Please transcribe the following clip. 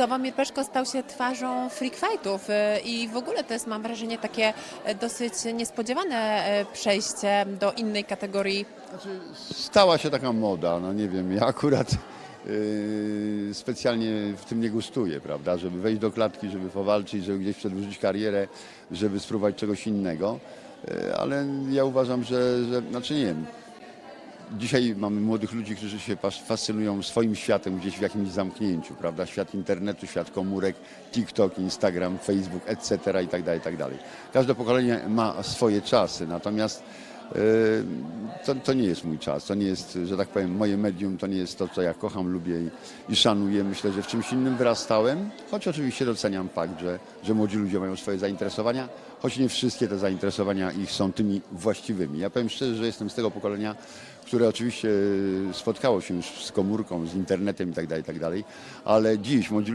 Sławomir Peszko stał się twarzą freak fightów y, i w ogóle to jest, mam wrażenie, takie e, dosyć niespodziewane e, przejście do innej kategorii. Znaczy, stała się taka moda, no nie wiem, ja akurat yy, specjalnie w tym nie gustuję, prawda, żeby wejść do klatki, żeby powalczyć, żeby gdzieś przedłużyć karierę, żeby spróbować czegoś innego, yy, ale ja uważam, że, że, znaczy nie wiem, Dzisiaj mamy młodych ludzi, którzy się fascynują swoim światem gdzieś w jakimś zamknięciu, prawda? Świat internetu, świat komórek, TikTok, Instagram, Facebook, etc. i dalej, i tak dalej. Każde pokolenie ma swoje czasy, natomiast to, to nie jest mój czas, to nie jest, że tak powiem, moje medium, to nie jest to, co ja kocham, lubię i, i szanuję. Myślę, że w czymś innym wyrastałem, choć oczywiście doceniam fakt, że, że młodzi ludzie mają swoje zainteresowania, choć nie wszystkie te zainteresowania ich są tymi właściwymi. Ja powiem szczerze, że jestem z tego pokolenia, które oczywiście spotkało się już z komórką, z internetem i tak dalej, i tak ale dziś młodzi